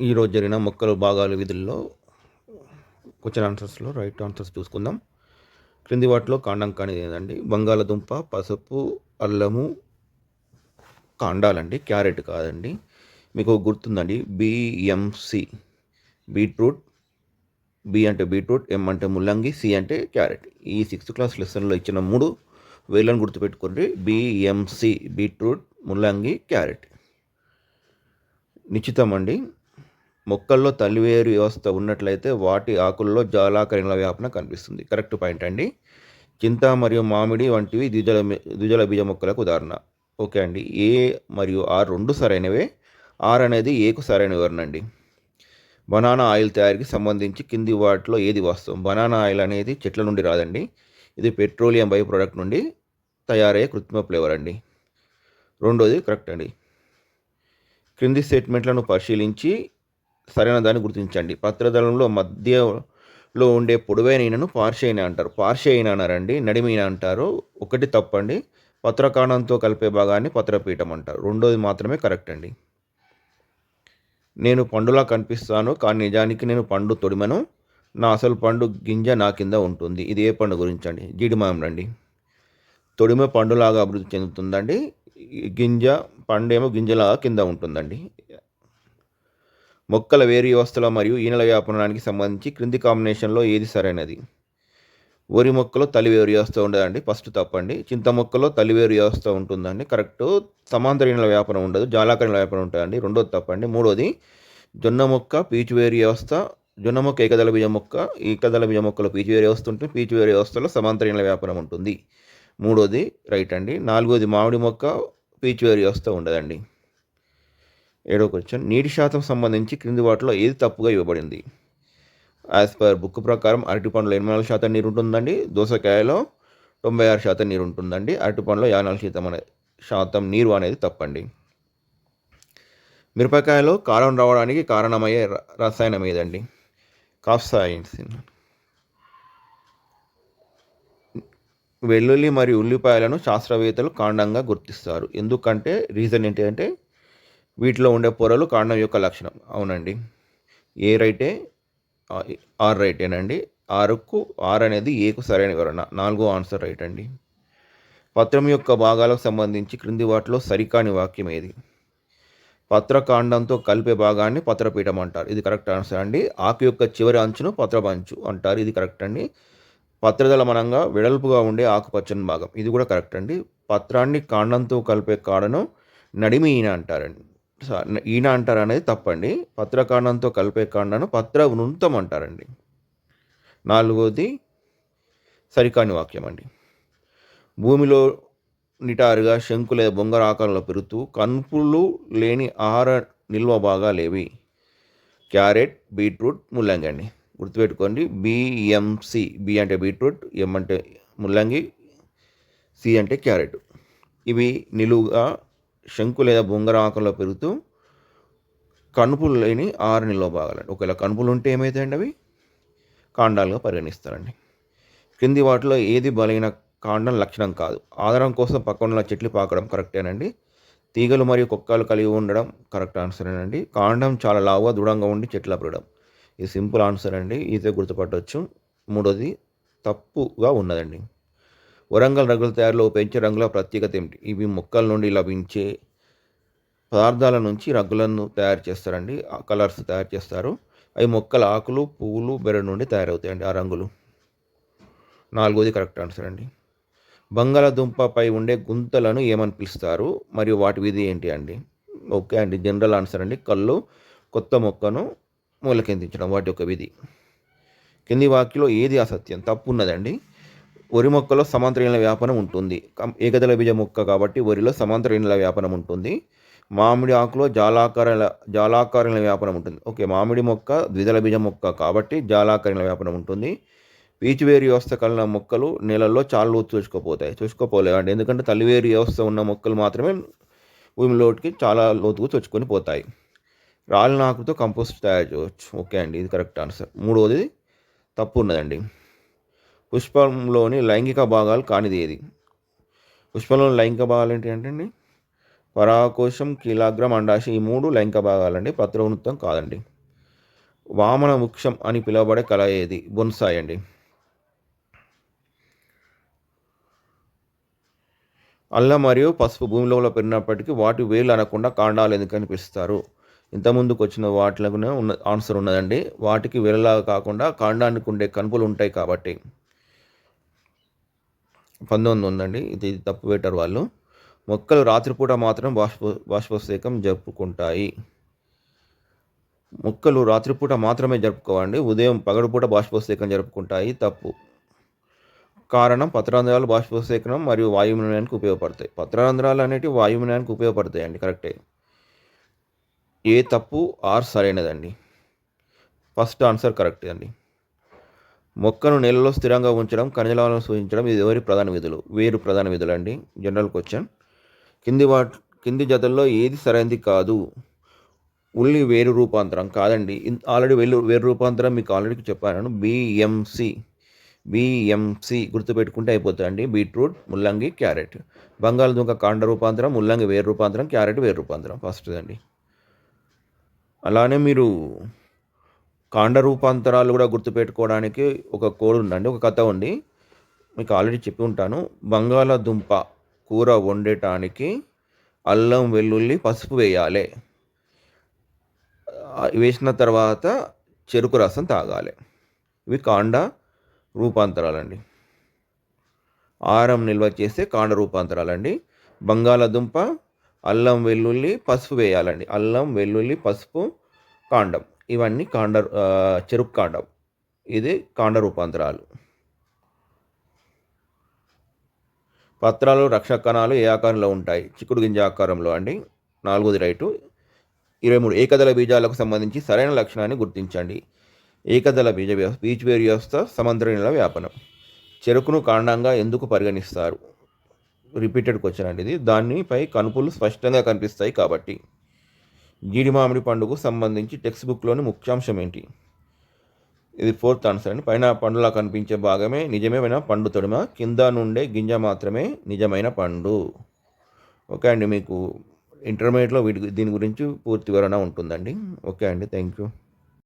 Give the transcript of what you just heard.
ఈరోజు జరిగిన మొక్కలు భాగాలు విధుల్లో క్వశ్చన్ ఆన్సర్స్లో రైట్ ఆన్సర్స్ చూసుకుందాం. క్రింది వాటిలో కాండం కానిది ఏదండి బంగాళదుంప పసుపు అల్లము కాండాలండి. క్యారెట్ కాదండి. మీకు గుర్తుందండి. బిఎంసి బీట్రూట్ బి అంటే బీట్రూట్ ఎం అంటే ముల్లంగి సి అంటే క్యారెట్. ఈ సిక్స్త్ క్లాస్ లెసన్లో ఇచ్చిన మూడు వేలను గుర్తుపెట్టుకోండి. బిఎంసి బీట్రూట్ ముల్లంగి క్యారెట్. నిశ్చితం అండి. మొక్కల్లో తల్లివేరు వ్యవస్థ ఉన్నట్లయితే వాటి ఆకుల్లో జాలాకరణల వ్యాపన కనిపిస్తుంది. కరెక్ట్ పాయింట్ అండి. చింత మరియు మామిడి వంటివి ద్విజల ద్విజల బీజ మొక్కలకు ఉదాహరణ. ఓకే అండి. ఏ మరియు ఆర్ రెండు సరైనవే. ఆర్ అనేది ఏకు సరైన వివరణ అండి. బనానా ఆయిల్ తయారీకి సంబంధించి కింది వాటిలో ఏది వాస్తవం? బనానా ఆయిల్ అనేది చెట్ల నుండి రాదండి. ఇది పెట్రోలియం బై ప్రోడక్ట్ నుండి తయారయ్యే కృత్రిమ ఫ్లేవర్ అండి. రెండోది కరెక్ట్ అండి. క్రింది స్టేట్మెంట్లను పరిశీలించి సరైన దాన్ని గుర్తించండి. పత్రదళంలో మధ్యలో ఉండే పొడవైన ఈనను పార్షైన అంటారు. పార్షైన అన్నారండి నడిమీన అంటారు. ఒకటి తప్పండి. పత్రకాణంతో కలిపే భాగాన్ని పత్రపీఠం అంటారు. రెండోది మాత్రమే కరెక్ట్ అండి. నేను పండులా కనిపిస్తాను కానీ నిజానికి నేను పండు తొడిమను నా అసలు పండు గింజ నా కింద ఉంటుంది. ఇది ఏ పండు గురించండి? జీడిమాయం రండి. తొడిమ పండులాగా అభివృద్ధి చెందుతుందండి. గింజ పండేమో గింజలాగా కింద ఉంటుందండి. మొక్కల వేరు వ్యవస్థల మరియు ఈనెల వ్యాపనానికి సంబంధించి క్రింది కాంబినేషన్లో ఏది సరైనది? వరి మొక్కలో తలివేరు వ్యవస్థ ఉండదండి ఫస్ట్ తప్పండి. చింత మొక్కలో తలివేరు వ్యవస్థ ఉంటుందండి కరెక్ట్. సమాంతర ఈనెల వ్యాపనం ఉండదు జాలాకరణ వ్యాపనం ఉంటుందండి రెండోది తప్పండి. మూడోది జొన్న మొక్క పీచువేరు వ్యవస్థ జొన్న మొక్క ఏకదళ బీజ మొక్క ఏకదళ బీజ మొక్కలో పీచువేరు వ్యవస్థ ఉంటుంది పీచువేరు వ్యవస్థలో సమాంతర ఈనెల వ్యాపనం ఉంటుంది. మూడోది రైట్ అండి. నాలుగోది మామిడి మొక్క పీచువేరు వ్యవస్థ ఉండదండి. ఏడో క్వశ్చన్ నీటి శాతం సంబంధించి క్రింది వాటిలో ఏది తప్పుగా ఇవ్వబడింది? యాజ్ పర్ బుక్ ప్రకారం అరటి పండులో ఎనభై నాలుగు శాతం నీరు ఉంటుందండి. దోసకాయలో తొంభై ఆరు శాతం నీరు ఉంటుందండి. అరటి పండులో యాభై నాలుగు శాతం అనే శాతం నీరు అనేది తప్పండి. మిరపకాయలో కారం రావడానికి కారణమయ్యే రసాయనం ఏదండి? కాఫ్సాయిన్స్ వెల్లుల్లి మరియు ఉల్లిపాయలను శాస్త్రవేత్తలు కాండంగా గుర్తిస్తారు. ఎందుకంటే రీజన్ ఏంటి అంటే వీటిలో ఉండే పొరలు కాండం యొక్క లక్షణం. అవునండి. ఏ రైటే? ఆర్ రైటేనండి. ఆరుకు ఆర్ అనేది ఏకు సరైన వివరణ. నాలుగో ఆన్సర్ రైట్ అండి పత్రం యొక్క భాగాలకు సంబంధించి క్రింది వాటిలో సరికాని వాక్యం ఏది? పత్రకాండంతో కలిపే భాగాన్ని పత్రపీఠం అంటారు. ఇది కరెక్ట్ ఆన్సర్ అండి. ఆకు యొక్క చివరి అంచును పత్రపంచు అంటారు. ఇది కరెక్ట్ అండి. పత్రదళమనంగా వెడల్పుగా ఉండే ఆకుపచ్చని భాగం. ఇది కూడా కరెక్ట్ అండి. పత్రాన్ని కాండంతో కలిపే కాడను నడిమీన అంటారండి. ఈన అంటారు అనేది తప్పండి. పత్రకాండంతో కలిపే కాండను పత్ర వృంతం అంటారండి. నాలుగోది సరికాని వాక్యం అండి. భూమిలో నిటారుగా శంకు లేదా బొంగర ఆకారంలో పెరుగుతూ కనుపులు లేని ఆహార నిల్వ భాగాలేవి. క్యారెట్ బీట్రూట్ ముల్లంగి అండి. గుర్తుపెట్టుకోండి. బిఎంసి బి అంటే బీట్రూట్ ఎం అంటే ముల్లంగి సి అంటే క్యారెట్. ఇవి నిలువుగా శంకు లేదా బొంగరం ఆకంలో పెరుగుతూ కనుపులు లేని ఆరు నిల్వ భాగాలండి ఒకవేళ కనుపులు ఉంటే ఏమవుతాయండి అవి? కాండాలుగా పరిగణిస్తారండి. కింది వాటిలో ఏది బలైన కాండం లక్షణం కాదు. ఆధారం కోసం పక్కన చెట్లు పాకడం కరెక్టేనండి. తీగలు మరియు కుక్కలు కలిగి ఉండడం కరెక్ట్ ఆన్సరేనండి. కాండం చాలా లావుగా దృఢంగా ఉండి చెట్ల పెరగడం ఇది సింపుల్ ఆన్సర్ అండి. ఈజీగా గుర్తుపట్టవచ్చు మూడోది తప్పుగా ఉన్నదండి. వరంగల్ రంగుల తయారీలో పెంచే రంగుల ప్రత్యేకత ఏమిటి? ఇవి మొక్కల నుండి లభించే పదార్థాల నుంచి రగ్గులను తయారు చేస్తారండి. కలర్స్ తయారు చేస్తారు. అవి మొక్కల ఆకులు పువ్వులు బెర్ర నుండి తయారవుతాయండి ఆ రంగులు. నాలుగోది కరెక్ట్ ఆన్సర్ అండి. బంగాళదుంపపై ఉండే గుంతలను ఏమని పిలుస్తారు? మరియు వాటి విధి ఏంటి అండి? ఓకే అండి. జనరల్ ఆన్సర్ అండి. కళ్ళు కొత్త మొక్కను మూలకెందించడం వాటి యొక్క విధి. కింది వాక్యలో ఏది అసత్యం? తప్పు ఉన్నదండి. వరి మొక్కలో సమాంతరీణ వ్యాపనం ఉంటుంది. ఏకదళ బీజ మొక్క కాబట్టి వరిలో సమాంతరీణ వ్యాపనం ఉంటుంది. మామిడి ఆకులో జాలాకార జాలాకారణ వ్యాపనం ఉంటుంది. ఓకే మామిడి మొక్క ద్విదళ బీజ మొక్క కాబట్టి జాలాకారణ వ్యాపనం ఉంటుంది. పీచువేరు వ్యవస్థ కలిగిన మొక్కలు నీళ్ళల్లో చాలా లోతు చూసుకోపోతాయి. చూసుకోపోలేవండి ఎందుకంటే తల్లివేరు వ్యవస్థ ఉన్న మొక్కలు మాత్రమే భూమిలోకి చాలా లోతుకు చొచ్చుకొని పోతాయి. రాళ్ళ ఆకుతో కంపోస్ట్ తయారు చేయవచ్చు ఓకే అండి. ఇది కరెక్ట్ ఆన్సర్. మూడవది తప్పు ఉన్నదండి. పుష్పంలోని లైంగిక భాగాలు కానిదేది పుష్పంలోని లైంగిక భాగాలు ఏంటి అంటే అండి? పరాకోశం కీలాగ్రం అండాశయం ఈ మూడు లైంగిక భాగాలండి. పత్రవృత్తం కాదండి. వామన వృక్షం అని పిలువబడే కళ ఏది? బొన్సాయ్ అండి. అల్లం మరియు పసుపు భూమిలో పెరిగినప్పటికీ వాటి వేలు అనకుండా కాండాలు ఎందుకు కనిపిస్తారు? ఇంతకుముందుకు వచ్చిన వాటిలోనే ఉన్న ఆన్సర్ ఉన్నదండి. వాటికి వేలలాగా కాకుండా కాండానికి ఉండే కనుపులు ఉంటాయి కాబట్టి. పంతొమ్మిది ఉందండి. ఇది తప్పు పెట్టారు వాళ్ళు. మొక్కలు రాత్రిపూట మాత్రం బాష్ప బాష్పశేకం జరుపుకుంటాయి. మొక్కలు రాత్రిపూట మాత్రమే జరుపుకోవండి. ఉదయం పగడుపూట బాష్పోత్సేకం జరుపుకుంటాయి. తప్పు. కారణం పత్రాంధ్రాలు బాష్పోత్సేకనం మరియు వాయుమయానికి ఉపయోగపడతాయి. పత్రాంధ్రాలు అనేటివి వాయుమయానికి ఉపయోగపడతాయి అండి కరెక్టే. ఏ తప్పు ఆర్ సరైనదండి. ఫస్ట్ ఆన్సర్ కరెక్ట్ అండి. మొక్కను నెలలో స్థిరంగా ఉంచడం ఖనిజలాలను సూచించడం ఇది ఎవరి ప్రధాన విధులు? వేరు ప్రధాన విధులు అండి జనరల్ క్వశ్చన్. కింది వా కింది జతల్లో ఏది సరైనది కాదు? ఉల్లి వేరు రూపాంతరం కాదండి. ఆల్రెడీ వేరు వేరు రూపాంతరం మీకు ఆల్రెడీ చెప్పాను. బిఎంసి బిఎంసి గుర్తుపెట్టుకుంటే అయిపోతుందండి. బీట్రూట్ ముల్లంగి క్యారెట్. బంగాళదుంక కాండ రూపాంతరం ముల్లంగి వేరు రూపాంతరం క్యారెట్ వేరు రూపాంతరం. ఫస్ట్ అండి అలానే మీరు కాండ రూపాంతరాలు కూడా గుర్తుపెట్టుకోవడానికి ఒక కోడ్ ఉందండి ఒక కథ ఉంది. మీకు ఆల్రెడీ చెప్పి ఉంటాను. బంగాళదుంప కూర వండటానికి అల్లం వెల్లుల్లి పసుపు వేయాలి. వేసిన తర్వాత చెరుకు రసం తాగాలి. ఇవి కాండ రూపాంతరాలండి. ఆహారం నిల్వ చేస్తే కాండ రూపాంతరాలండి. బంగాళదుంప అల్లం వెల్లుల్లి పసుపు వేయాలండి. అల్లం వెల్లుల్లి పసుపు కాండం. ఇవన్నీ కాండ చెరుకు కాండం. ఇది కాండ రూపాంతరాలు. పత్రాలు రక్షక కణాలు ఏ ఆకారంలో ఉంటాయి? చిక్కుడు గింజ ఆకారంలో అండి. నాలుగోది రైటు. ఇరవై మూడు. ఏకదళ బీజాలకు సంబంధించి సరైన లక్షణాన్ని గుర్తించండి. ఏకదళ బీజ వ్యవస్థ బీచ్ వేరు వ్యవస్థ సమంత్ర నీళ్ళ వ్యాపనం. చెరుకును కాండంగా ఎందుకు పరిగణిస్తారు? రిపీటెడ్ క్వశ్చన్ అండి ఇది. దానిపై కనుపులు స్పష్టంగా కనిపిస్తాయి కాబట్టి. జీడి మామిడి పండుగకు సంబంధించి టెక్స్ట్ బుక్లోని ముఖ్యాంశం ఏంటి ఇది ఫోర్త్ ఆన్సర్ అండి. పైన పండులా కనిపించే భాగమే నిజమైన పండు తొడిమ కింద నుండే గింజ మాత్రమే నిజమైన పండు. ఓకే అండి మీకు ఇంటర్మీడియట్లో వీటి దీని గురించి పూర్తి వివరణ ఉంటుందండి. ఓకే అండి థ్యాంక్ యూ